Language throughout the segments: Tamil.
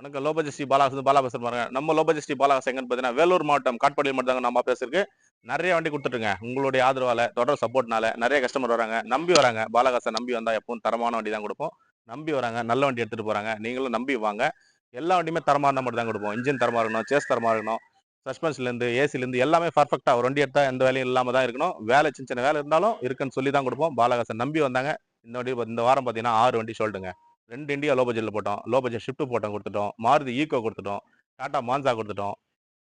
வணக்கம். லோபஜி பட்ஜெட் ஸ்ரீ பாலாஸ் பாலா பாருங்க. நம்ம லோபஜி ஸ்ரீ பாலாஸ் எங்கன்னு பார்த்தீங்கன்னா வேலூர் மாவட்டம் காட்பாடியில் மட்டும் தாங்க நம்ம பேசுறதுக்கு நிறைய வண்டி கொடுத்துட்டுருங்க. உங்களுடைய ஆதரவால தொடர் சப்போர்ட்னால நிறைய கஸ்டமர் வராங்க. நம்பி வராங்க. பாலகாசை நம்பி வந்தால் எப்பவும் தரமான வண்டி தான் கொடுப்போம். நம்பி வராங்க நல்ல வண்டி எடுத்துகிட்டு போகிறாங்க நீங்களும் நம்பி வாங்க. எல்லா வண்டியுமே தரமான மட்டும் தான் கொடுப்போம். இன்ஜின் தரமாக இருக்கணும் சேஸ் தரமாக இருக்கணும். சஸ்பென்ஸ்லேருந்து ஏசிலேருந்து எல்லாமே பர்ஃபெக்டாக ஒரு வண்டி எடுத்தா எந்த வேலையும் இல்லாமல் தான் இருக்கணும். வேலை சின்ன சின்ன வேலை இருந்தாலும் இருக்குன்னு சொல்லி தான் கொடுப்போம். பாலகாசன் நம்பி வந்தாங்க. இந்த வண்டி இந்த வாரம் பார்த்தீங்கன்னா ஆறு வண்டி சொல்லிட்டுங்க ரெண்டு இண்டியா லோ பட்ஜெட்டில் போட்டோம். லோ பட்ஜெட் ஷிஃப்ட் போட்டோம் கொடுத்துட்டோம். மாருதி ஈகோ கொடுத்துட்டோம். டாடா மான்சா கொடுத்துட்டோம்.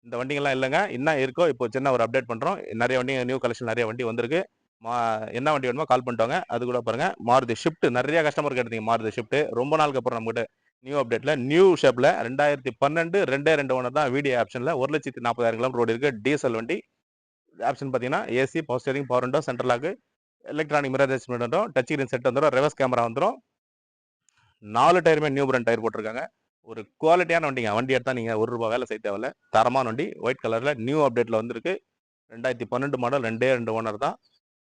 இந்த வண்டிங்கெல்லாம் இல்லைங்க. என்ன இருக்கோ இப்போ சின்ன ஒரு அப்டேட் பண்ணுறோம் நிறைய வண்டி நியூ கலெக்ஷன் நிறைய வண்டி வந்திருக்கு. மா என்ன வண்டி வேணுமோ கால் பண்ணிட்டோங்க. அது கூட பாருங்க. மாருதி ஷிஃப்ட் நிறைய கஸ்டமர் கேட்டீங்க மாருதி ஷிஃப்ட் ரொம்ப நாளுக்கு அப்புறம் நம்மகிட்ட நியூ அப்டேட்டில் நியூ ஷேப்பில் ரெண்டாயிரத்தி பன்னெண்டு ரெண்டே ரெண்டு ஒன்று தான் வீடியோ ஆப்ஷனில் ஒரு லட்சத்தி நாற்பதாயிரம் கிலோமீட்டர் ரோடு இருக்குது டீசல் வண்டி. ஆப்ஷன் பார்த்தீங்கன்னா AC power steering power window central lock electronic mirror adjustment வந்துடும் டச் ஸ்கிரீன் செட் வந்துடும் ரெவர்ஸ் கேமரா வந்துடும் நாலு டயருமே நியூ பிராண்ட் டயர் போட்டிருக்காங்க. ஒரு குவாலிட்டியான வண்டிங்க. வண்டி எடுத்தால் நீங்கள் ஒரு ரூபா வேலை செய்ய தேவையில்ல. தரமான வண்டி. ஒயிட் கலரில் நியூ அப்டேட்டில் வந்திருக்கு. ரெண்டாயிரத்தி பன்னெண்டு மாடல் ரெண்டே ரெண்டு ஓனர் தான்.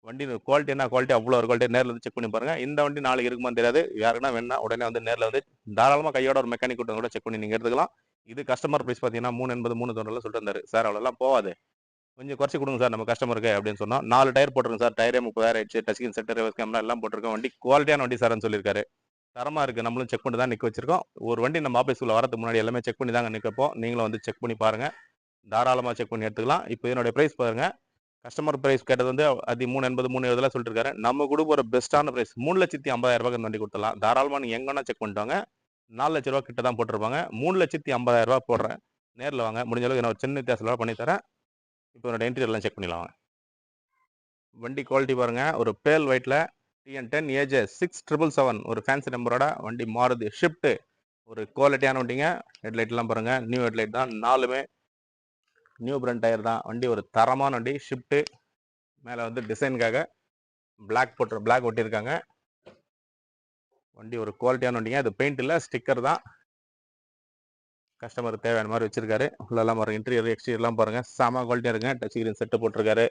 வண்டி குவாலிட்டி என்ன? குவாலிட்டி அவ்வளோ ஒரு குவாலிட்டி நேரில் வந்து செக் பண்ணி பாருங்கள் இந்த வண்டி நாளைக்கு இருக்குமான்னு தெரியாது. யாருக்குன்னா வேணா உடனே வந்து நேரில் வந்து தாராளமாக கையோட ஒரு மெக்கானிக் கூட்டம் கூட செக் பண்ணி நீங்கள் எடுத்துக்கலாம். இது கஸ்டமர் ப்ரைஸ் பார்த்தீங்கன்னா மூணு எண்பது மூணு தொண்ணூறுல சொல்லிட்டு இருந்தார் சார் அவ்வளோலாம் போகாது. கொஞ்சம் குறைச்சி கொடுங்க சார். நம்ம கஸ்டமருக்கு அப்படின்னு சொன்னோம் நாலு டயர் போட்டிருக்கோம் சார். டயரே முப்பதாயிரம் ஆயிடுச்சு. டச்சிங் செட்டர் கேமரா எல்லாம் போட்டிருக்கோம். வண்டி குவாலிட்டியான வண்டி சார்னு சொல்லியிருக்காரு. தரமாக இருக்குது நம்மளும் செக் பண்ணி தான் நிற்க வச்சுருக்கோம். ஒரு வண்டி நம்ம ஆஃபீஸ்க்குள்ள வரதுக்கு முன்னாடி எல்லாமே செக் பண்ணி தாங்க நிற்கப்போம் நீங்களும் வந்து செக் பண்ணி பாருங்கள் தாராளமாக செக் பண்ணி எடுத்துக்கலாம். இப்போ என்னுடைய ப்ரைஸ் பாருங்கள் கஸ்டமர் ப்ரைஸ் கேட்டது வந்து அது மூணு எண்பது மூணு எழுதலாம் சொல்லிட்டு நம்ம கூட ஒரு பெஸ்ட்டான ப்ரைஸ் மூணு லட்சத்தி ஐம்பதாயிரம் ரூபாய்க்கு வண்டி கொடுத்துலாம் தாராளமாக நீங்கள் எங்கன்னா செக் பண்ணிட்டாங்க நாலு லட்ச ரூபா கிட்ட தான் போட்டிருப்பாங்க. மூணு லட்சத்தி ஐம்பதாயிரம் போடுறேன். நேரில் வாங்க. முடிஞ்ச அளவுக்கு நான் ஒரு சின்ன வித்தியாசம் பண்ணி தரேன். இப்போ என்னோட இன்டீரியர்லாம் செக் பண்ணிடலாம். வண்டி குவாலிட்டி பாருங்க. ஒரு பேல் ஒயிட்டில் TN ten AJ six triple seven ஒரு ஃபேன்சி நம்பரோட வண்டி மாறுது. ஷிஃப்ட்டு ஒரு குவாலிட்டியான வண்டிங்க. ஹெட்லைட்லாம் பாருங்கள் நியூ ஹெட்லைட் தான். நாலுமே நியூ பிரண்ட் டயர் தான். வண்டி ஒரு தரமான வண்டி. ஷிஃப்ட்டு மேலே வந்து டிசைனுக்காக பிளாக் போட்டு பிளாக் ஒட்டியிருக்காங்க. வண்டி ஒரு குவாலிட்டியான வண்டிங்க. அது பெயிண்ட் இல்லை ஸ்டிக்கர் தான். கஸ்டமருக்கு தேவையான மாதிரி வச்சிருக்காரு. உள்ளெல்லாம் பாருங்க. இன்டீரியர் எக்ஸ்டீரியர்லாம் பாருங்கள் செம குவாலிட்டியாக இருக்குங்க. டச் கிரீன் செட்டு போட்டிருக்காரு.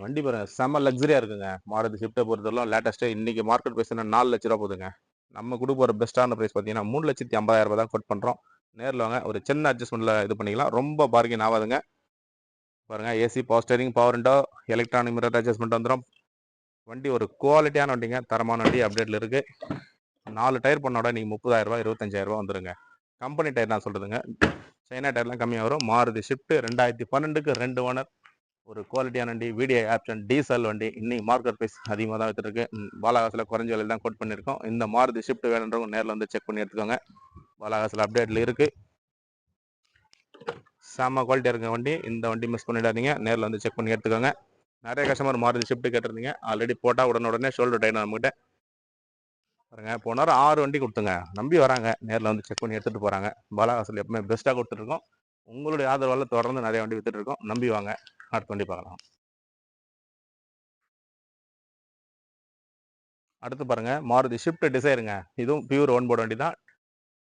வண்டி பாருங்க செம லக்ஸரியா இருக்குங்க. மாருதி ஷிஃப்ட்டை பொறுத்தவரைக்கும் லேட்டஸ்ட்டு இன்னைக்கு மார்க்கெட் பிரைஸ்னா நாலு லட்ச ரூபா போதுங்க நம்ம கொடுக்க போகிற பெஸ்ட்டான ப்ரைஸ் பார்த்தீங்கன்னா மூணு லட்சத்தி ஐம்பதாயிரம் ரூபாய் தான் கொட் பண்ணுறோம் நேரில் வாங்க ஒரு சின்ன அட்ஜஸ்ட்மெண்ட்டில் இது பண்ணிக்கலாம். ரொம்ப பார்கின் ஆகாதுங்க. பாருங்க AC power steering power window electronic mirror adjustment வந்துடும் வண்டி ஒரு குவாலிட்டியான வண்டிங்க. தரமான வண்டி அப்டேட்டில் இருக்குது நாலு டயர் பண்ணோட நீங்கள் முப்பதாயிரரூபா இருபத்தஞ்சாயிரரூபா இருபத்தஞ்சாயிரம் கம்பெனி டயர் நான் சொல்கிறதுங்க சைனா டயர்லாம் கம்மியாக வரும். மாறுதி ஷிஃப்ட்டு ரெண்டாயிரத்தி பன்னெண்டுக்கு ரெண்டு ஓனர் ஒரு குவாலிட்டியான வண்டி வீடியோ ஆப்ஷன் டீசல் வண்டி இன்னைக்கு மார்க்கெட் ப்ரைஸ் அதிகமாக தான் வித்துட்டு பாலாகாசில் குறைஞ்ச விலையில் தான் கோட் பண்ணியிருக்கோம். இந்த மாருதி ஷிஃப்ட் வேணுன்றவங்க நேரில் வந்து செக் பண்ணி எடுத்துக்கோங்க. பாலாகாசில் அப்டேட்டில் இருக்குது செம்ம குவாலிட்டியாக இருக்க வண்டி. இந்த வண்டி மிஸ் பண்ணிடாதீங்க. நேரில் வந்து செக் பண்ணி எடுத்துக்கோங்க. நிறைய கஸ்டமர் மாறுதி ஷிஃப்ட் கேட்டிருந்தீங்க. ஆல்ரெடி போட்டால் உடனே உடனே ஷோல்டர் டைன் நம்மகிட்ட. பாருங்க போன ஆறு வண்டி கொடுத்துங்க. நம்பி வராங்க. நேரில் வந்து செக் பண்ணி எடுத்துகிட்டு போகிறாங்க பாலாகாசில் எப்பவுமே பெஸ்ட்டாக கொடுத்துருக்கோம் உங்களுடைய ஆதரவால் தொடர்ந்து நிறைய வண்டி வித்துட்டு இருக்கோம் நம்பி வாங்க. அடுத்த வண்டி பார்க்கலாம். அடுத்து பாருங்க மாருதி ஷிஃப்ட் டிசைருங்க இதுவும் பியூர் ஒன் போர்டு வண்டி தான்.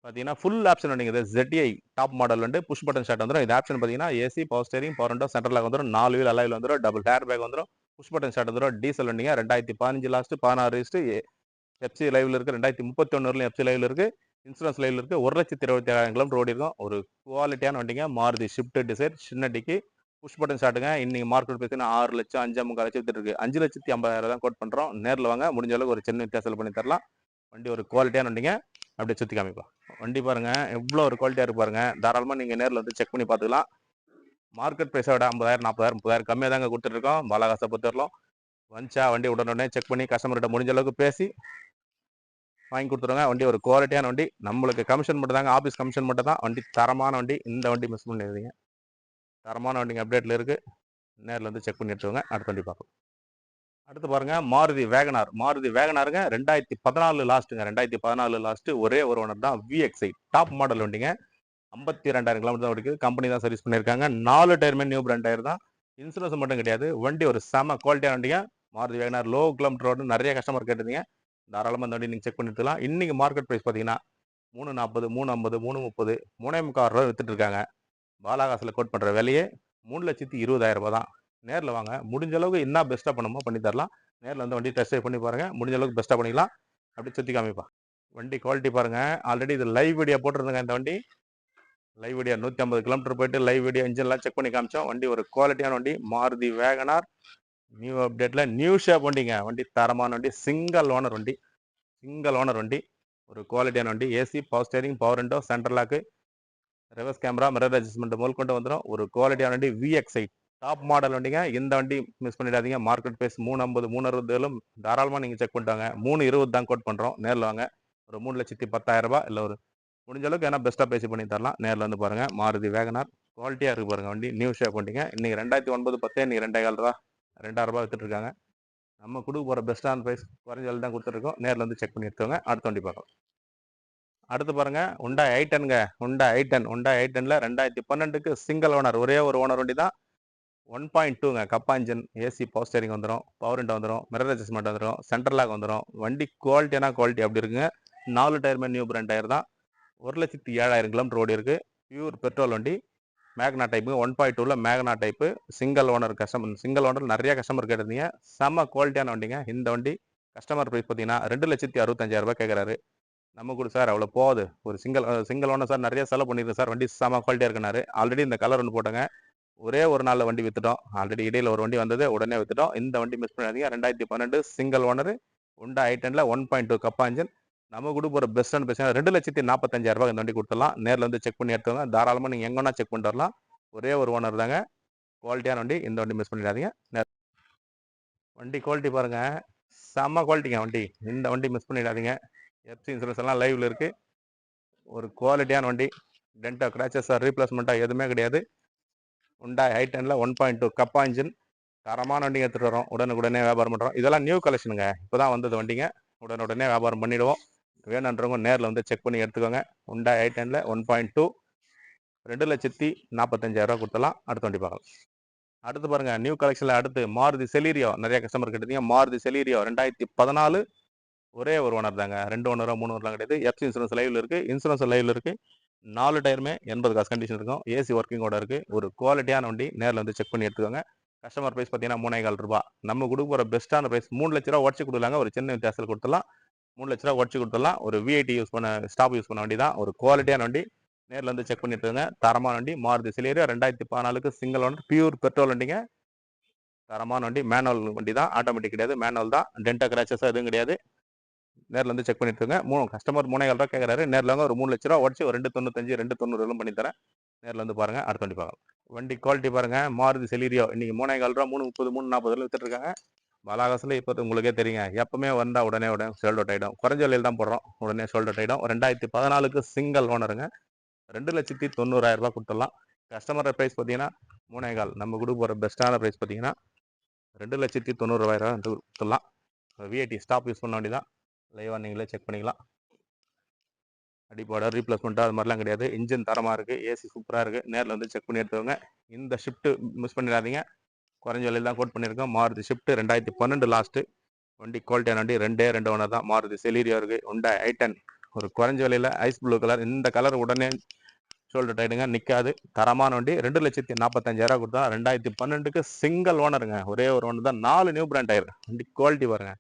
பார்த்தீங்கன்னா ஃபுல் ஆப்ஷன் வண்டிங்க இது ZTI டாப் மாடல் வந்து புஷ் பட்டன் ஸ்டார்ட் வந்துடும் இது ஆப்ஷன் பார்த்தீங்கன்னா AC power steering power window central வந்துடும் நாலு வீல் அலாயில் வந்துடும் டபுள் ஹேர் பேக் வந்துடும் புஷ் பட்டன் ஸ்டார்ட் வந்துடும் டீசல் வண்டிங்க. ரெண்டாயிரத்தி பதினஞ்சு லாஸ்ட் பதினாறு லிஸ்ட் எஃப்சி லைவில் இருக்குது ரெண்டாயிரத்தி முப்பத்தி எஃப்சி லைவில் இருக்குது இன்சூரன்ஸ் லைவில் இருக்குது ஒரு லட்சத்தி இருபத்தி ஏழாயிரம் கிலோமீட்டர் ஓடி இருக்கும் ஒரு குவாலிட்டியான வண்டிங்க. மாருதி ஷிஃப்ட் டிசைர் சின்ன டிக்கி புஷ் பட்டன் ஸ்டார்ட்டுங்க இன்னைக்கு மார்க்கெட் பார்த்தீங்கன்னா ஆறு லட்சம் அஞ்சு முக்கால் லட்சம் இருக்கு. அஞ்சு லட்சத்தி ஐம்பதாயிரம் தான் கோட் பண்றோம். நேரில் வாங்க. முடிஞ்ச அளவுக்கு ஒரு சின்ன வித்தியாசம் பண்ணி தரலாம். வண்டி ஒரு குவாலிட்டியான வண்டிங்க அப்படியே சுத்தி காமிப்பா வண்டி பாருங்க. எவ்வளோ ஒரு குவாலிட்டியா இருக்கு பாருங்க. தாராளமா நீங்க நேரில் வந்து செக் பண்ணி பார்த்துக்கலாம். மார்க்கெட் ப்ரைஸை விட ஐம்பதாயிரம் நாற்பதாயிரம் முப்பதாயிரம் கம்மியாக தாங்க கொடுத்துட்ருக்கோம் பாலகாசை பொறுத்தவரலாம் வந்துச்சா? வண்டி உடனே செக் பண்ணி கஸ்டமர்கிட்ட முடிஞ்ச அளவுக்கு பேசி வாங்கி கொடுத்துருங்க. வண்டி ஒரு குவாலிட்டியான வண்டி. நம்மளுக்கு கமிஷன் மட்டும் தாங்க. ஆஃபீஸ் கமிஷன் மட்டும் தான். வண்டி தரமான வண்டி. இந்த வண்டி மிஸ் பண்ணிடுறீங்க தரமான வண்டிங்க அப்டேட்டில் இருக்குது நேரில் வந்து செக் பண்ணி எடுத்துக்கோங்க. அடுத்த வண்டி பார்க்கலாம். அடுத்து பாருங்கள் மாருதி வேகனார். மாருதி வேகனாருங்க ரெண்டாயிரத்தி பதினாலு லாஸ்ட்டுங்க ரெண்டாயிரத்தி பதினாலு லாஸ்ட்டு ஒரே ஒரு ஓனர் தான் விஎக்ஸ்ஐ டாப் மாடல் வண்டிங்க. ஐம்பத்தி ரெண்டாயிரம் கிலோமீட்டர் தான் ஓடிக்குது. கம்பெனி தான் சர்வீஸ் பண்ணியிருக்காங்க. நாலு டயருமே நியூ பிராண்ட் டயர் தான். இன்சூரன்ஸ் மட்டும் கிடையாது. வண்டி ஒரு செம குவாலிட்டியான வண்டிங்க. Maruti WagonR low kilometre road நிறைய கஸ்டமர் கேட்டிருந்தீங்க. தாராளமாக இந்த வண்டி நீங்கள் செக் பண்ணிட்டுலாம் இன்றைக்கி மார்க்கெட் ப்ரைஸ் பார்த்தீங்கன்னா மூணு நாற்பது மூணு ஐம்பது மூணு முப்பது மூணே முக்கால் ரூபா வித்துட்டு இருக்காங்க. பாலாகாசில் கோட் பண்ணுற வேலையே மூணு லட்சத்தி இருபதாயிரம் ரூபா தான். நேரில் வாங்க. முடிஞ்ச அளவுக்கு என்ன பெஸ்ட்டாக பண்ணுமோ பண்ணி தரலாம். நேரில் வந்து வண்டி டெஸ்ட் பண்ணி பாருங்கள் முடிஞ்ச அளவுக்கு பெஸ்ட்டாக பண்ணிக்கலாம். அப்படி சுற்றி காமிப்பா. வண்டி குவாலிட்டி பாருங்கள் ஆல்ரெடி இது லைவ் வீடியோ போட்டிருந்தேங்க இந்த வண்டி. லைவ் வீடியோ நூற்றி ஐம்பது கிலோமீட்டர் போயிட்டு லைவ் வீடியோ இன்ஜின்லாம் செக் பண்ணி காமிச்சோம். வண்டி ஒரு குவாலிட்டியான வண்டி. Maruti WagonR. நியூ அப்டேட்டில் நியூ ஷேப் வண்டிங்க. வண்டி தரமான வண்டி. சிங்கிள் ஓனர் வண்டி. சிங்கிள் ஓனர் வண்டி. ஒரு குவாலிட்டியான வண்டி. AC power steering power window central lock reverse camera mirror adjustment முதல்கொண்டு வந்துடும் ஒரு குவாலிட்டியான வண்டி விஎக்ஸ்ஐ டாப் மாடல் வண்டிங்க. இந்த வண்டி மிஸ் பண்ணிடாதீங்க. மார்க்கெட் ப்ரைஸ் மூணு ஐம்பது மூணு அறுபதுலும் தாராளமாக நீங்கள் செக் பண்ணிட்டாங்க. மூணு இருபது தான் கோட் பண்ணுறோம் நேரில் வாங்க. ஒரு மூணு லட்சத்தி பத்தாயிரம் ரூபாய் இல்லை ஒரு முடிஞ்ச அளவுக்கு ஏன்னா பெஸ்ட்டாக பேசி பண்ணி தரலாம். நேரில் வந்து பாருங்கள் மாருதி வேகனார். குவாலிட்டியாக இருக்குது பாருங்க வண்டி. நியூ ஷேப் வண்டிங்க. இன்னைக்கு ரெண்டாயிரத்தி ஒன்பது பத்தே இன்றைக்கி ரெண்டே ரூபா ரெண்டாயிரம் ரூபாய் வித்துட்டு நம்ம கொடுக்க போகிற பெஸ்ட்டான ப்ரைஸ் குறைஞ்ச தான் கொடுத்துருக்கோம் நேரில் வந்து செக் பண்ணி எடுத்துக்கோங்க. அடுத்த வண்டி பார்க்கலாம். அடுத்து பாருங்க உண்டா ஐட்டனுங்க உண்டா ஐட்டன் உண்டா ஐட்டன்ல ரெண்டாயிரத்தி பன்னெண்டுக்கு சிங்கிள் ஓனர் ஒரே ஒரு ஓனர் வண்டி தான் ஒன் பாயிண்ட் டூங்க கப்பா இன்ஜின் ஏசி பவர் ஸ்டேரிங் வந்துடும் பவர் விண்டோ வந்துடும் மிரர் அட்ஜஸ்ட்மெண்ட் வந்துடும் சென்டர் லாக் வந்துடும் வண்டி குவாலிட்டியான குவாலிட்டி அப்படி இருக்குங்க. நாலு டயருமே நியூ பிராண்ட் டயர் தான். ஒரு லட்சத்தி ஏழாயிரம் கிலோமீட்டர் ஓடி இருக்கு. பியூர் பெட்ரோல் வண்டி. மேக்னா டைப்பு ஒன் பாயிண்ட் டூவில் Magna type single owner customer single owner நிறைய கஸ்டமர் கேட்டிருந்தீங்க. செம்ம குவாலிட்டியான வண்டிங்க. இந்த வண்டி கஸ்டமர் ப்ரைஸ் பார்த்தீங்கன்னா ரெண்டு லட்சத்தி அறுபத்தஞ்சாயிரம் ரூபாய் கேட்குறாரு. நம்ம கூட சார் அவ்வளோ போகுது. ஒரு சிங்கிள் சிங்கிள் ஓனர் சார் நிறைய செலவு பண்ணியிருக்கேன் சார். வண்டி செம்ம குவாலிட்டியாக இருக்கனாரு. ஆல்ரெடி இந்த கலர் ஒன்று போட்டோங்க. ஒரே ஒரு நாளில் வண்டி வித்துட்டோம். ஆல்ரெடி இடையில் ஒரு வண்டி வந்தது உடனே விற்றுட்டோம் இந்த வண்டி மிஸ் பண்ணாதீங்க. ரெண்டாயிரத்தி பன்னெண்டு சிங்கிள் ஓனர் உண்டா ஐட்டனில் ஒன் பாயிண்ட் டூ கப்பாஞ்சன் நம்ம நம்ம கொடுக்க போகிற பெஸ்ட்டான பேசுனா ரெண்டு லட்சத்தி நாற்பத்தஞ்சாயிரரூபா இந்த வண்டி கொடுத்துடலாம். நேரில் வந்து செக் பண்ணி எடுத்துவாங்க தாராளமாக நீங்கள் எங்கன்னா செக் பண்ணிட்டு வரலாம். ஒரே ஒரு ஓனர் தாங்க. குவாலிட்டியான வண்டி. இந்த வண்டி மிஸ் பண்ணிடாதீங்க. வண்டி குவாலிட்டி பாருங்கள் செம்ம குவாலிட்டிங்க வண்டி. இந்த வண்டி மிஸ் பண்ணிடாதீங்க. எஃப்சி இன்சூரன்ஸ் எல்லாம் லைவில் இருக்குது ஒரு குவாலிட்டியான வண்டி. டென்டா கிராச்சஸ் ரீப்ளேஸ்மெண்ட்டாக எதுவுமே கிடையாது. உண்டாய் ஹை டெனில் ஒன் பாயிண்ட் டூ கப்பா இன்ஜின் தரமான வண்டிங்க எடுத்துகிட்டு வரோம் உடனுக்குடனே வியாபாரம் பண்ணுறோம் இதெல்லாம் நியூ கலெக்ஷனுங்க இப்போ தான் வந்தது வண்டிங்க. உடனுடனே வியாபாரம் பண்ணிவிடுவோம் வேணுன்றவங்க நேரில் வந்து செக் பண்ணி எடுத்துக்கோங்க. உண்டாய் ஹை டெனில் ஒன் பாயிண்ட் டூ ரெண்டு லட்சத்தி நாற்பத்தஞ்சாயிரரூவா கொடுத்தலாம் அடுத்த வண்டி பார்க்கலாம். அடுத்து பாருங்கள் நியூ கலெக்ஷனில் அடுத்து மாருதி செலீரியோ நிறைய கஸ்டமர் கேட்டீங்க மாருதி செலீரியோ ரெண்டாயிரத்தி பதினாலு ஒரே ஒரு ஓனர் தாங்க. ரெண்டு ஓனரோ மூணு ஓனர்லாம் கிடையாது. எஃப்சி இன்சூரன்ஸ் லைவில் இருக்குது இன்சூரன்ஸ் லைவில் இருக்குது நாலு டயருமே எண்பது காசு கண்டிஷன் இருக்கும். ஏசி ஒர்க்கிங்கோட இருக்குது ஒரு குவாலிட்டியான வண்டி நேரில் வந்து செக் பண்ணி எடுத்துக்கோங்க. கஸ்டமர் ப்ரைஸ் பார்த்தீங்கன்னா மூணே கால் ரூபா. நம்ம கொடுக்க போகிற பெஸ்ட்டான ப்ரைஸ் மூணு லட்ச ரூபா உடச்சு கொடுக்கலாங்க. ஒரு சின்ன வித்தியாசத்தில் கொடுத்துடலாம். மூணு லட்ச ரூபா உடச்சு கொடுத்துடலாம். ஒரு விஐடி யூஸ் பண்ண ஸ்டாப் யூஸ் பண்ண வண்டி தான். ஒரு குவாலிட்டியான வண்டி நேரில் வந்து செக் பண்ணி தரமான வண்டி மாறுதி சிலேரியா ரெண்டாயிரத்தி பதினாலுக்கு சிங்கிள் ஓனர் பியூர் பெட்ரோல் வண்டிங்க. தரமான வண்டி மேனுவல் வண்டி தான். ஆட்டோமேட்டிக் கிடையாது. மேனுவல் தான். டென்டா கிராச்சஸாக எதுவும் கிடையாது. நேரில் வந்து செக் பண்ணிட்டுருங்க. மூணு கஸ்டமர் மூணே கால் ரூபா கேட்குறாரு நேரில் வந்து ஒரு மூணு லட்ச ரூபா உடச்சு ஒரு ரெண்டு தொண்ணூத்தஞ்சு ரெண்டு தொண்ணூறு பண்ணி தரேன். நேரில் வந்து பாருங்கள் அடுத்த வண்டி பார்க்கலாம். வண்டி குவாலிட்டி பாருங்கள் மாருதி செலீரியோ. இன்றைக்கி மூணே கால் ரூபா மூணு முப்பது மூணு நாற்பது ரூபா இருக்காங்க பலாகாசில் இப்போ உங்களுக்கே தெரியுங்க. எப்பவுமே வந்தால் உடனே உடனே சோல்ட் அவுட் ஆகிடும் குறைஞ்ச விலையில் தான் போடுறோம். உடனே சோல்ட் அவுட் ஆகிடும் ரெண்டாயிரத்தி பதினாலுக்கு சிங்கிள் ஓனருங்க ரெண்டு லட்சத்தி தொண்ணூறாயிரம் ரூபா கொடுத்துடலாம். கஸ்டமர் ப்ரைஸ் பார்த்தீங்கன்னா மூணே கால். நம்ம கொடுக்க போகிற பெஸ்ட்டான ப்ரைஸ் பார்த்தீங்கன்னா ரெண்டு லட்சத்தி தொண்ணூறுரூவாயிரம் வந்து கொடுத்துடலாம். விஐடி ஸ்டாப் யூஸ் பண்ண வேண்டியதான் லைவாக நீங்களே செக் பண்ணிக்கலாம். அடிப்பாடாக ரீப்ளேஸ்மெண்ட்டாக அது மாதிரிலாம் கிடையாது. இன்ஜின் தரமாக இருக்குது ஏசி சூப்பராக இருக்குது நேரில் வந்து செக் பண்ணி எடுத்துக்கோங்க. இந்த ஷிஃப்ட்டு மிஸ் பண்ணிடாதீங்க. குறைஞ்ச விலையில் தான் கோட் பண்ணியிருக்கோம். மாருதி ஷிஃப்ட்டு ரெண்டாயிரத்தி பன்னெண்டு லாஸ்ட்டு வண்டி குவாலிட்டியான வண்டி ரெண்டே ரெண்டு ஓனர் தான். மாருதி செலீரியோ இருக்குது உண்டா ஐட்டன் ஒரு குறைஞ்ச விலையில் ஐஸ் ப்ளூ கலர் இந்த கலர் உடனே ஷோல்டர் டைடுங்க நிற்காது தரமான வண்டி ரெண்டு லட்சத்தி நாற்பத்தஞ்சாயிரம் கொடுத்தா ரெண்டாயிரத்தி பன்னெண்டுக்கு சிங்கிள் ஓனருங்க ஒரே ஒரு ஒன்று தான். நாலு நியூ பிராண்ட் டயர் வண்டி குவாலிட்டி பாருங்கள்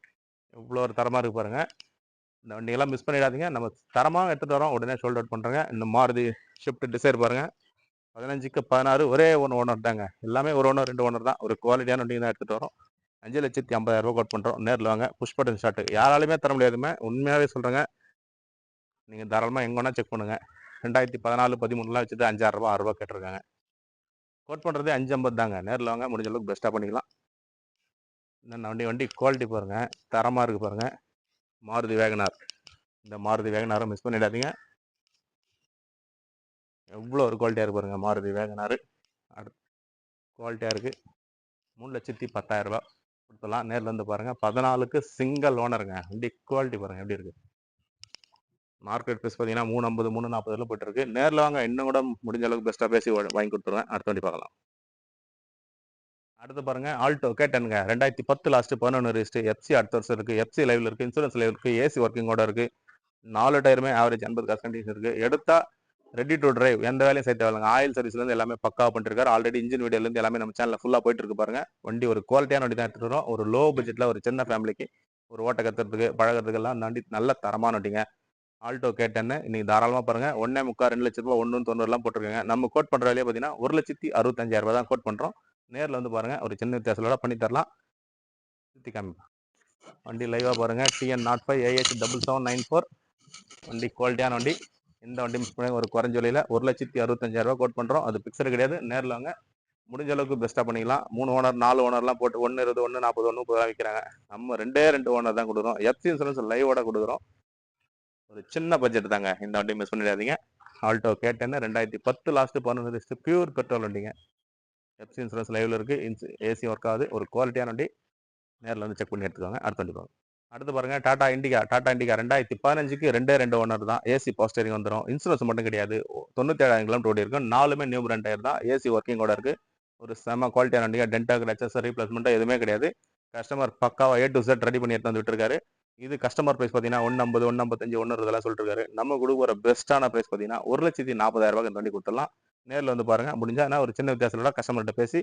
இவ்வளோ ஒரு தரமாக இருக்கு பாருங்கள் இந்த வண்டியெல்லாம் மிஸ் பண்ணிடாதீங்க. நம்ம தரமாக எடுத்துகிட்டு வரோம். உடனே ஷோல்ட் அவுட் பண்ணுறேங்க இந்த மாறுதி ஷிஃப்ட் டிசைர் பாருங்கள் பதினஞ்சுக்கு பதினாறு ஒரே ஒன்று ஓனர் தாங்க. எல்லாமே ஒரு ஓனர் ரெண்டு ஓனர் தான். ஒரு குவாலிட்டியான வண்டி தான் எடுத்துகிட்டு வரோம். அஞ்சு லட்சத்தி ஐம்பதாயிரம் கோட் பண்ணுறோம் நேரில் வாங்க. புஷ் பட்டன் ஷாட்டு யாராலுமே தர முடியாதுமே உண்மையாகவே சொல்கிறேங்க நீங்கள் தாராளமாக எங்கே வேணால் செக் பண்ணுங்கள் ரெண்டாயிரத்தி பதினாலு பதிமூணுலாம் வச்சுட்டு அஞ்சாயிரரூபா ரூபாய் கேட்டிருக்காங்க. கோட் பண்ணுறதே அஞ்சு ஐம்பது தாங்க. நேரில் வாங்க. முடிஞ்ச அளவுக்கு பெஸ்ட்டாக பண்ணிக்கலாம். இந்த வண்டி வண்டி குவாலிட்டி பாருங்க. தரமாக இருக்கு பாருங்க. Maruti Wagon R. இந்த மாருதி வேகனாரை மிஸ் பண்ணிடாதீங்க. எவ்வளோ ஒரு குவாலிட்டியாக இருக்கு பாருங்க மாருதி வேகனார். அடுத்து குவாலிட்டியாக இருக்குது மூணு லட்சத்தி பத்தாயிரம் ரூபாய் கொடுத்துலாம் நேரில் வந்து பாருங்கள் பதினாலுக்கு சிங்கிள் ஓனருங்க வண்டி குவாலிட்டி பாருங்கள் எப்படி இருக்குது மார்க்கெட் ப்ரைஸ் பார்த்தீங்கன்னா மூணு ஐம்பது மூணு நாற்பதுல போயிட்டு இருக்கு. நேரில் வாங்க. இன்னும் கூட முடிஞ்ச அளவுக்கு பெஸ்ட்டாக பேசி வாங்கி கொடுத்துருவேன். அடுத்த வண்டி பார்க்கலாம். அடுத்து பாருங்க ஆல்டோ கேட்டனுங்க. ரெண்டாயிரத்தி பத்து லாஸ்ட் பதினொன்று ரிஸ்ட்டு எஃப்சி அடுத்த வருஷம் இருக்கு. எஃப்சி லைவ்ல இருக்கு இன்சூரன்ஸ் லைவ் இருக்கு ஏசி ஒர்க்கிங்கோட இருக்கு. நாலு டயருமே ஆவரேஜ் எண்பது காசு கண்டிஷன் இருக்கு. எடுத்தா ரெடி டு டிரைவ் எந்த வேலையும் சேர்த்து வேலைங்க ஆயில் சர்வீஸ்ல இருந்து எல்லாமே பக்கா பண்ணிருக்காரு ஆல்ரெடி இன்ஜின் வீடியோல இருந்து எல்லாமே நம்ம சேனலில் ஃபுல்லா போயிட்டு இருக்கு பாருங்க. வண்டி ஒரு குவாலிட்டியான வண்டி தான் எடுத்துட்டு வரோம். ஒரு லோ பட்ஜெட்ல ஒரு சின்ன ஃபேமிலிக்கு ஒரு ஓட்ட கத்துறதுக்கு பழகிறதுக்கு எல்லாம் நல்ல தரமான வண்டிங்க. ஆல்டோ கேட்டேன்னு இன்னைக்கு தாராளமாக பாருங்க. ஒன்னே முக்கா ரெண்டு லட்ச ரூபா ஒன்று தொண்ணூறுலாம் போட்டிருக்காங்க. நம்ம கோட் பண்ணுற வேலையை பார்த்தீங்கன்னா ஒரு லட்சத்தி அறுபத்தஞ்சாயிரம் ரூபா தான் கோட் பண்ணுறோம் நேரில் வந்து பாருங்கள் ஒரு சின்ன வித்தியாசத்தோட பண்ணி தரலாம். சுற்றி காமிப்பேன் வண்டி லைவாக பாருங்கள் TN naught five AH double seven nine four வண்டி குவாலிட்டியான வண்டி. இந்த வண்டி மிஸ் பண்ணி ஒரு குறைஞ்ச விலையில் ஒரு லட்சத்தி அறுபத்தஞ்சாயிரரூபா கோட் பண்ணுறோம் அது பிக்சர் கிடையாது. நேரில் வாங்க. முடிஞ்ச அளவுக்கு பெஸ்ட்டாக பண்ணிக்கலாம். மூணு ஓனர் நாலு ஓனர்லாம் போட்டு ஒன்று இருபது ஒன்று நாற்பது ஒன்று முப்பது விற்கிறாங்க நம்ம ரெண்டே ரெண்டு ஓனர் தான் கொடுக்குறோம். எஃப்சி இன்சூரன்ஸ் லைவோட கொடுக்குறோம். ஒரு சின்ன பட்ஜெட் தாங்க. இந்த வண்டி மிஸ் பண்ணிடாதீங்க. ஆல்டோ கேட்டேன்னு ரெண்டாயிரத்தி பத்து லாஸ்ட்டு பதினொன்று பியூர் பெட்ரோல் வண்டிங்க. பெப்சி இன்சூரன்ஸ் லைவில் இருக்குது ஏசி ஒர்க் ஆகுது. ஒரு குவாலிட்டியான வண்டி நேரில் வந்து செக் பண்ணி எடுத்துக்கோங்க. அடுத்த வண்டி பாருங்கள் அடுத்து பாருங்கள் டாடா இண்டிகா டாடா இண்டிகா ரெண்டாயிரத்தி பதினஞ்சுக்கு ரெண்டே ரெண்டு ஓனர் தான். ஏசி போஸ்டரிங் வந்துடும் இன்சூரன்ஸ் மட்டும் கிடையாது. தொண்ணூற்றி ஏழாயிரம் கிலோமீட்டர் ஓடி இருக்கும் நாலுமே நியூ பிராண்ட் டயர் தான். ஏசி ஒர்க்கிங்கோட இருக்குது ஒரு செம குவாலிட்டியான வண்டியா டென்டாக் கிராச்சஸ் ரீப்ளேஸ்மெண்ட்டாக எதுவுமே கிடையாது. கஸ்டமர் பக்காவாக ஏ டு செட் ரெடி பண்ணி எடுத்து வந்துட்டுருக்காரு இது கஸ்டமர் ப்ரைஸ் பார்த்தீங்கன்னா ஒன்று ஐம்பது ஒன்று ஐம்பத்தஞ்சு ஒன்று இதெல்லாம் சொல்லிட்டு இருக்காரு. நம்ம கொடுக்குற பெஸ்ட்டான ப்ரைஸ் பார்த்தீங்கன்னா ஒரு லட்சத்தி நாற்பதாயிரம் ரூபாய் இந்த வண்டி கொடுத்துடலாம். நேரில் வந்து பாருங்கள் முடிஞ்சால் என்ன ஒரு சின்ன வித்தியாசத்தோட கஸ்டமர்கிட்ட பேசி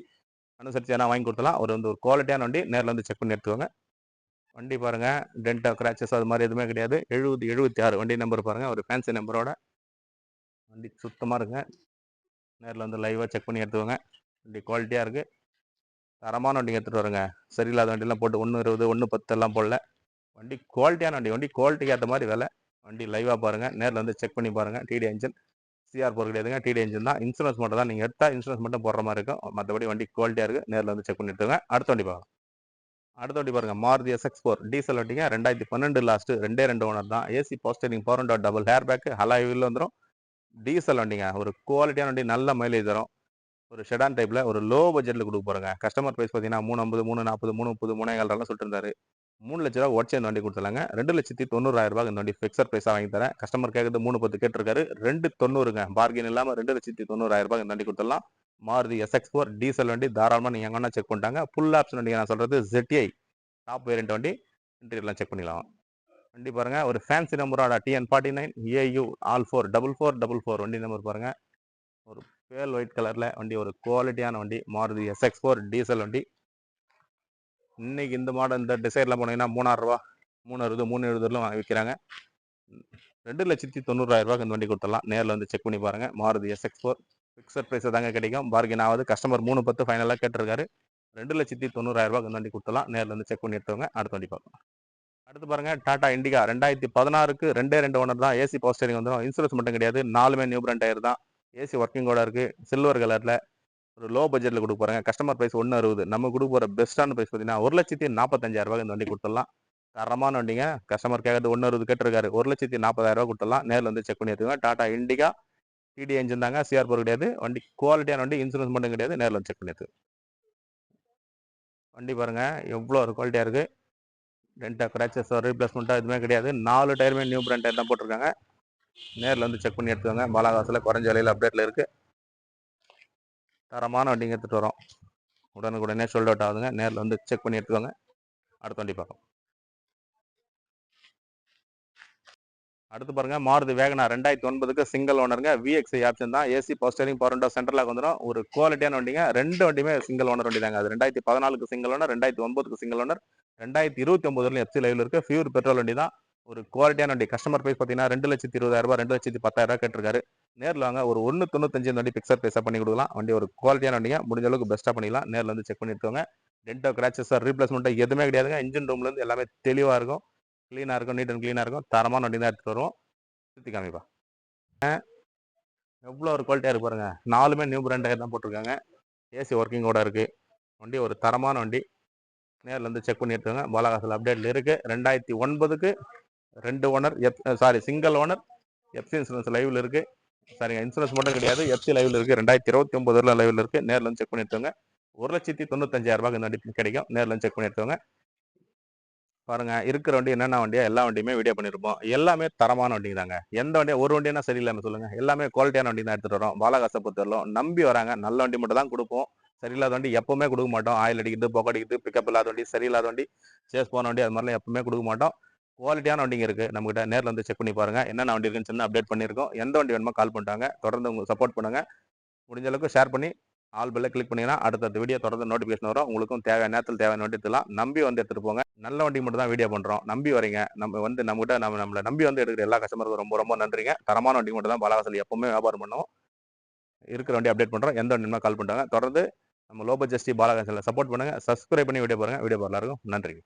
அனுசரித்து ஏன்னா வாங்கி கொடுத்தலாம் ஒரு வந்து ஒரு குவாலிட்டியான வண்டி நேரில் வந்து செக் பண்ணி எடுத்துக்கோங்க. வண்டி பாருங்க. டென்டா கிராச்சஸ் அது மாதிரி எதுவுமே கிடையாது. எழுபது எழுபத்தி ஆறு வண்டி நம்பர் பாருங்கள் ஒரு ஃபேன்சி நம்பரோட வண்டி சுத்தமாக இருக்குங்க. நேரில் வந்து லைவாக செக் பண்ணி எடுத்துக்கோங்க. வண்டி குவாலிட்டியாக இருக்குது தரமான வண்டி எடுத்துகிட்டு வருங்க. சரியில்லாத வண்டிலாம் போட்டு ஒன்று இருபது ஒன்று பத்து எல்லாம் போடல. வண்டி குவாலிட்டியான வண்டி. வண்டி குவாலிட்டிக்கு ஏற்ற மாதிரி விலை. வண்டி லைவாக பாருங்கள் நேரில் வந்து செக் பண்ணி பாருங்கள் டிடி இன்ஜின் சிஆர் பொருட்கள் எதுங்க? டிடி இன்ஜின் தான். இன்சூரன்ஸ் மட்டும் தான் நீங்கள் எடுத்தால் இன்சூரன்ஸ் மட்டும் போடுற மாதிரி இருக்கும். மற்றபடி வண்டி குவாலிட்டியாக இருக்குது நேரில் வந்து செக் பண்ணி அடுத்த வண்டி பார்க்கலாம். அடுத்த வண்டி பாருங்க. மாருதி எஸ்எக்ஸ் ஃபோர் டீசல் வண்டிங்க. ரெண்டாயிரத்தி பன்னெண்டு லாஸ்ட் ரெண்டே ரெண்டு ஓனர் தான். AC power steering four hundred double air bag alloy wheel வந்துடும் டீசல் வண்டிங்க. ஒரு குவாலிட்டியான வண்டி நல்ல மைலேஜ் தரும். ஒரு ஷெடான் டைப்பில் ஒரு லோ பட்ஜெட்டில் கொடுக்க போகிறேங்க கஸ்டமர் ப்ரைஸ் பார்த்தீங்கன்னா மூணு ஐம்பது மூணு நாற்பது மூணு முப்பது மூணே காலரெல்லாம் சொல்லிட்டு இருந்தாரு. மூணு லட்ச ரூபா உடச்சு இந்த வண்டி கொடுத்துலாங்க ரெண்டு லட்சத்தி தொண்ணூறாயிரம் ரூபாய் இந்த வண்டி ஃபிக்ஸர் பிரைஸாக வாங்கி தரேன். கஸ்டமர் கேட்குறது மூணு பத்து கேட்டிருக்காரு. ரெண்டு தொண்ணூறுங்க. பார்கின் இல்லாமல் ரெண்டு லட்சத்தி தொண்ணூறாயிரம் ரூபாய் இந்த வண்டி கொடுத்துடலாம். மாருதி எஸ்எக்ஸ் ஃபோர் டீசல் வண்டி தாராளமாக நீங்கள் எங்கன்னா செக் பண்ணிட்டாங்க. ஃபுல் ஆப்ஷன் வண்டி நான் சொல்கிறது ஜெட்ஐ டாப் வேரியண்ட் வண்டி. இன்டீரியர்லாம் செக் பண்ணிக்கலாம். வண்டி பாருங்கள் ஒரு ஃபேன்சி நம்பரோட TN forty nine AU all four double four double four வண்டி நம்பர் பாருங்கள் ஒரு பேல் ஒயிட் கலரில் வண்டி ஒரு குவாலிட்டியான வண்டி. மாருதி எஸ்எக்ஸ் ஃபோர் டீசல் வண்டி. இன்னைக்கு இந்த மாடல் இந்த டிசைர்லாம் போனீங்கன்னா மூணாயிரம் ரூபா மூணு அறுபது மூணு எழுபதுலாம் விற்கிறாங்க. ரெண்டு லட்சத்தி தொண்ணூறாயிரரூபாக்கு இந்த வண்டி கொடுத்துடலாம். நேரில் வந்து செக் பண்ணி பாருங்க. மாருதி எஸ்எக்ஸ் ஃபோர் ஃபிக்ஸட் ப்ரைஸை தாங்க கிடைக்கும். பார்கின் ஆகுது. கஸ்டமர் மூணு பத்து ஃபைனலாக கேட்டிருக்காரு. ரெண்டு லட்சத்தி தொண்ணூறாயிரரூபாக்கு இந்த வண்டி கொடுத்துடலாம். நேரில் வந்து செக் பண்ணி எடுத்தவங்க அடுத்த வண்டி பார்க்கலாம். அடுத்து பாருங்க டாடா இண்டிகா ரெண்டாயிரத்தி பதினாறுக்கு ரெண்டே ரெண்டு ஓனர் தான். ஏசி போஸ்டரிங் வந்துடும் இன்சூரன்ஸ் மட்டும் கிடையாது. நாலுமே நியூ பிராண்ட் டயர் தான். ஏசி ஒர்க்கிங்கோட இருக்கு. சில்வர் கலரில் ஒரு லோ பட்ஜெட்டில் கொடுக்க போகிறாங்க கஸ்டமர் ப்ரைஸ் ஒன்று அறுபது நம்ம கொடுக்க போகிற பெஸ்ட்டான ப்ரைஸ் பார்த்தீங்கன்னா ஒரு லட்சத்தி நாற்பத்தஞ்சாயிரரூபா இந்த வண்டி கொடுத்துடலாம். தரமான வண்டிங்க. கஸ்டமர் கேட்கறது ஒன்று அறுபது கேட்டிருக்காரு. ஒரு லட்சத்தி நாற்பதாயிரரூபா கொடுத்துடலாம். நேரில் வந்து செக் பண்ணி எடுத்துக்கோங்க. டாடா இண்டிகா டிடி என்ஜின் தாங்க. சிஆர் போர் கிடையாது. வண்டி குவாலிட்டியான வண்டி இன்சூரன்ஸ் மட்டும் கிடையாது. நேரில் வந்து செக் பண்ணி எடுத்து வண்டி பாருங்க. எவ்வளோ ஒரு குவாலிட்டியாக இருக்குது டென்டா கிராச்சஸ் ரீப்ளேஸ்மெண்ட்டாக எதுவுமே கிடையாது. நாலு டயருமே நியூ பிராண்ட் டயர் தான் போட்டிருக்காங்க. நேரில் வந்து செக் பண்ணி எடுத்துக்கோங்க. பாலாகாசில் குறைஞ்ச விலையில் அப்டேட்டில் இருக்குது தரமான வண்டிங்க எடுத்துகிட்டு வரோம். உடனுக்குடனே ஷோல்ட் அவுட் ஆகுதுங்க. நேரில் வந்து செக் பண்ணி எடுத்துக்கோங்க. அடுத்த வண்டி பார்க்கலாம். அடுத்து பாருங்க. மாருதி வேகனா ரெண்டாயிரத்தி ஒன்பதுக்கு சிங்கிள் ஓனருங்க விஎக்ஸ்ஐ ஆப்ஷன் தான். AC power steering power window சென்ட்ரலாக வந்துடும் ஒரு குவாலிட்டியான வண்டிங்க. ரெண்டு வண்டியுமே சிங்கிள் ஓனர் வண்டி தாங்க. அது ரெண்டாயிரத்தி பதினாலுக்கு சிங்கிள் ஓனர் ரெண்டாயிரத்தி ஒன்பதுக்கு சிங்கிள் ஓனர் ரெண்டாயிரத்தி இருபத்தி ஒன்பதுல எஃப்சி லைவில் இருக்கு. ஃபியூர் பெட்ரோல் வண்டி தான். ஒரு குவாலிட்டியான வண்டி. கஸ்டமர் ப்ரைஸ் பார்த்தீங்கன்னா ரெண்டு லட்சத்தி இருபதாயிரரூபா ரூபாய் ரெண்டு லட்சத்தி பத்தாயிரம் கேட்டிருக்காரு. நேரில் வாங்க. ஒரு ஒன்று தொண்ணூத்தஞ்சு வண்டி பிக்சர் பிரைஸாக பண்ணி கொடுக்கலாம். வண்டி ஒரு குவாலிட்டியான வண்டிங்க. முடிஞ்ச அளவுக்கு பெஸ்ட்டாக பண்ணிக்கலாம் நேரில் வந்து செக் பண்ணி டென்டோ கிராச்சஸ் ரீப்ளேஸ்மெண்ட் எதுவுமே கிடையாதுங்க. இன்ஜின் ரூம்லேருந்து எல்லாமே தெளிவாக இருக்கும். க்ளீனாக இருக்கும். நீட் அண்ட் க்ளீனாக இருக்கும். தரமான வண்டி தான் எடுத்துகிட்டு வருவோம். சுற்றி காமிப்பா. எவ்வளோ ஒரு குவாலிட்டியாக இருக்கு பாருங்க. நாலுமே நியூ பிராண்ட் டயர் தான் போட்டிருக்காங்க. ஏசி ஒர்க்கிங்கோட இருக்குது வண்டி ஒரு தரமான வண்டி. நேரில் வந்து செக் பண்ணி எடுத்துங்க பாலாகாசில் அப்டேட்ல இருக்குது ரெண்டாயிரத்தி ஒன்பதுக்கு ரெண்டு owner F sorry single owner FC insurance லைவில் இருக்குது சரிங்க. இன்சூரன்ஸ் மட்டும் கிடையாது. எஃப்சி லைவ்ல இருக்கு. ரெண்டாயிரத்தி இருபத்தி ஒன்பதுல லைவ்ல இருக்கு. நேரில் செக் பண்ணிட்டுங்க ஒரு லட்சத்தி தொண்ணூத்தஞ்சாயிரம் ரூபாய் இந்த வண்டி கிடைக்கும். நேரில் செக் பண்ணிட்டுங்க பாருங்க. இருக்கிற வண்டி என்னென்ன வண்டியா எல்லா வண்டியுமே வீடியோ பண்ணியிருப்போம் எல்லாமே தரமான வண்டி தாங்க எந்த வண்டியா ஒரு வண்டினா சரியில்லாம சொல்லுங்க. எல்லாமே குவாலிட்டியான வண்டி தான் எடுத்துட்டு வரோம். பாலகாசை பொறுத்தவரையிலும் நம்பி வராங்க. நல்ல வண்டி மட்டும் தான் கொடுப்போம். சரியில்லாத வண்டி எப்பவுமே கொடுக்க மாட்டோம். ஆயில் அடிக்கிறது பொக்க அடிக்கிட்டு பிக்கப் இல்லாத வண்டி சரியில்லாத வண்டி சேஸ் போன வண்டி அது மாதிரிலாம் எப்பவுமே கொடுக்க மாட்டோம். குவாலிட்டியான வண்டிங்க இருக்குது நம்மகிட்ட நேரில் வந்து செக் பண்ணி பாருங்கள் என்னென்ன வண்டி இருக்குன்னு சொன்னால் அப்டேட் பண்ணியிருக்கோம். எந்த வண்டி வேணுமோ கால் பண்ணிட்டாங்க. தொடர்ந்து உங்களுக்கு சப்போர்ட் பண்ணுங்க. முடிஞ்ச அளவுக்கு ஷேர் பண்ணி ஆல் பெல்ல கிளிக் பண்ணிங்கன்னா அடுத்தடுத்த வீடியோ தொடர்ந்து நோட்டிஃபிகேஷன் வரும். உங்களுக்கும் தேவையான நேரத்தில் தேவையான வண்டி எடுத்துலாம் நம்பி வந்து எடுத்துகிட்டு போங்க. நல்ல வண்டி மட்டும் தான் வீடியோ பண்ணுறோம் நம்பி வரீங்க நம்ம வந்து நம்மகிட்ட நம்ம நம்மளை நம்பி வந்து எடுக்கிற எல்லா கஸ்டமருக்கும் ரொம்ப ரொம்ப நன்றிங்க. தரமான வண்டி மட்டும் தான் பாலாவாசல் எப்பவுமே வியாபாரம் பண்ணுவோம். இருக்கிற வண்டி அப்டேட் பண்ணுறோம் எந்த வண்டி கால் பண்ணுறாங்க தொடர்ந்து நம்ம லோ பட்ஜெட் ஸ்ரீ சப்போர்ட் பண்ணுங்கள் சப்ஸ்கிரைப் பண்ணி வீடியோ பாருங்கள் வீடியோ பார்க்கலாம் நன்றி